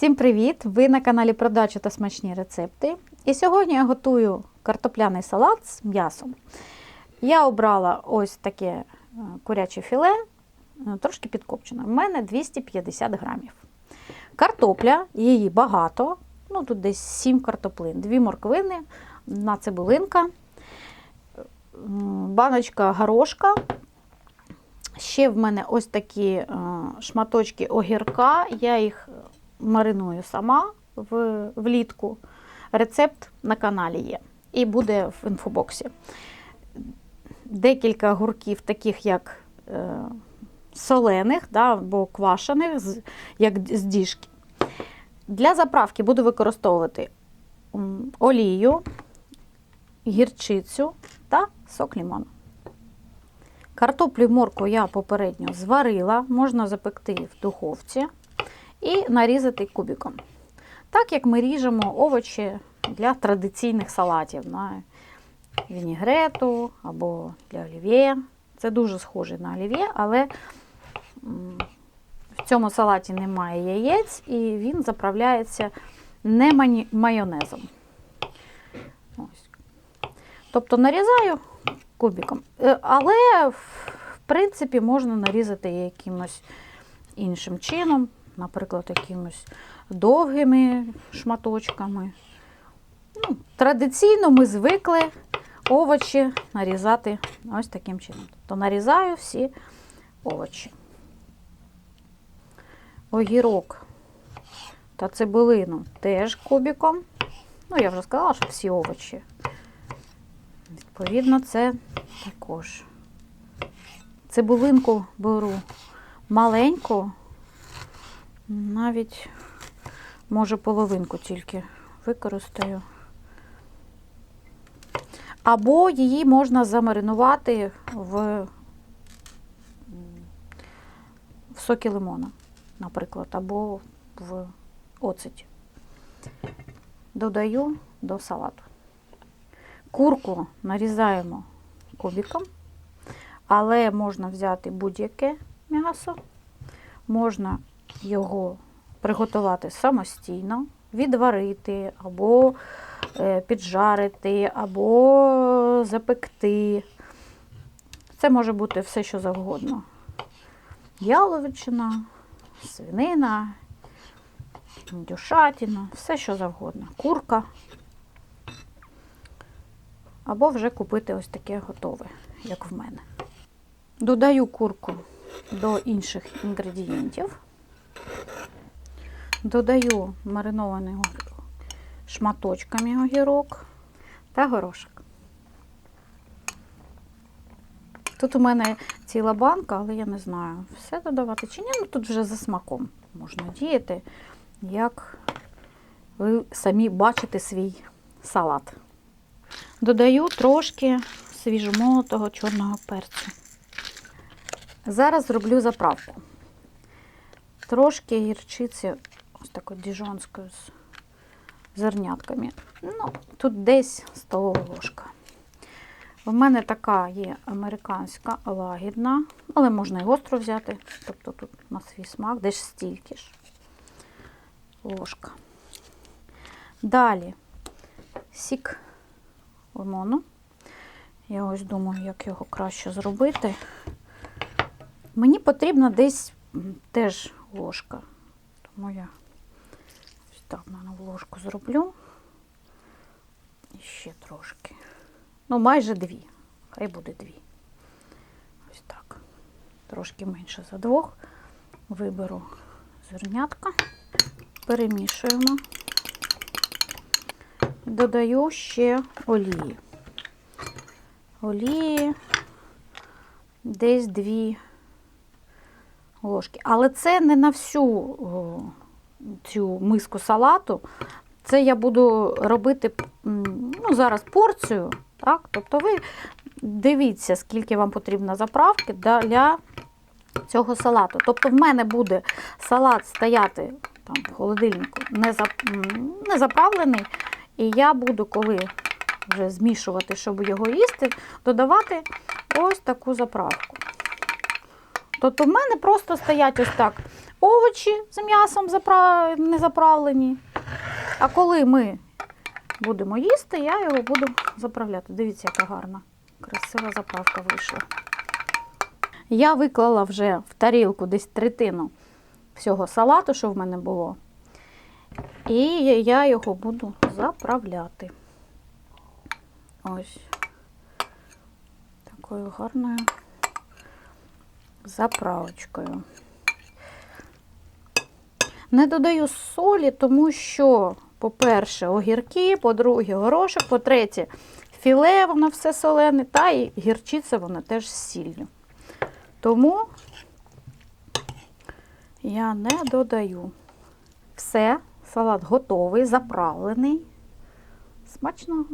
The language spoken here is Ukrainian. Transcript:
Всім привіт! Ви на каналі Продача та смачні рецепти. І сьогодні я готую картопляний салат з м'ясом. Я обрала ось таке е, куряче філе, е, трошки підкопчене. У мене 250 грамів. Картопля, її багато, ну тут десь 7 картоплин, 2 морквини, одна цибулинка, баночка горошка. Ще в мене ось такі е, шматочки огірка. Я їх мариную сама в, влітку. Рецепт на каналі є. І буде в інфобоксі. Декілька гурків, таких як е, солених да, або квашених, з- як з діжки. Для заправки буду використовувати олію, гірчицю та сок лімону. Картоплю і моркву я попередньо зварила, можна запекти в духовці і нарізати кубиком. Так як ми ріжемо овочі для традиційних салатів на вінігрету або для олів'є. Це дуже схоже на олів'є, але в цьому салаті немає яєць і він заправляється не майонезом. Тобто нарізаю кубиком. Е, Але, в принципі, можна нарізати якимось іншим чином, наприклад, якимось довгими шматочками. Ну, традиційно ми звикли овочі нарізати ось таким чином. Тобто нарізаю всі овочі. Огірок та цибулину теж кубиком. Ну, я вже сказала, що всі овочі. Відповідно, це також. Цибулинку беру маленьку, навіть, може, половинку тільки використаю. Або її можна замаринувати в, в сокі лимона, наприклад, або в оцеті. Додаю до салату. Курку нарізаємо кубиком, але можна взяти будь-яке м'ясо, можна його приготувати самостійно, відварити, або е, піджарити, або запекти. Це може бути все, що завгодно. Яловичина, свинина, дюшатина, все, що завгодно. Курка. Або вже купити ось таке готове, як в мене. Додаю курку до інших інгредієнтів. Додаю маринований шматочками огірок та горошок. Тут у мене ціла банка, але я не знаю, все додавати чи ні. Ну тут вже за смаком можна діяти, як ви самі бачите свій салат. Додаю трошки свіжомолотого чорного перцю. Зараз зроблю заправку. Трошки гірчиці, ось такої діжонської з зернятками. Ну, тут десь столова ложка. У мене така є американська лагідна, але можна і гостро взяти. Тобто тут на свій смак, десь стільки ж ложка. Далі сік лимону. Я ось думаю, як його краще зробити. Мені потрібна десь теж ложка. Тому я ось так на ложку зроблю. І ще трошки. Ну, майже дві. Хай буде дві. Ось так. Трошки менше за двох. Виберу зернятка, перемішуємо. Додаю ще олії. Олії десь дві ложки. Але це не на всю цю миску салату. Це я буду робити ну, зараз порцію. Так? Тобто ви дивіться, скільки вам потрібно заправки для цього салату. Тобто в мене буде салат стояти там, в холодильнику не, не заправлений. І я буду, коли вже змішувати, щоб його їсти, додавати ось таку заправку. Тобто в мене просто стоять ось так овочі з м'ясом запра... не заправлені. А коли ми будемо їсти, я його буду заправляти. Дивіться, яка гарна, красива заправка вийшла. Я виклала вже в тарілку десь третину всього салату, що в мене було. І я його буду заправляти. Ось такою гарною заправочкою. Не додаю солі, тому що, по-перше, огірки, по-друге, горошок, по-третє, філе, воно все солене, та і гірчиця воно теж з сіллю. Тому я не додаю. Все, салат готовий, заправлений. Смачного!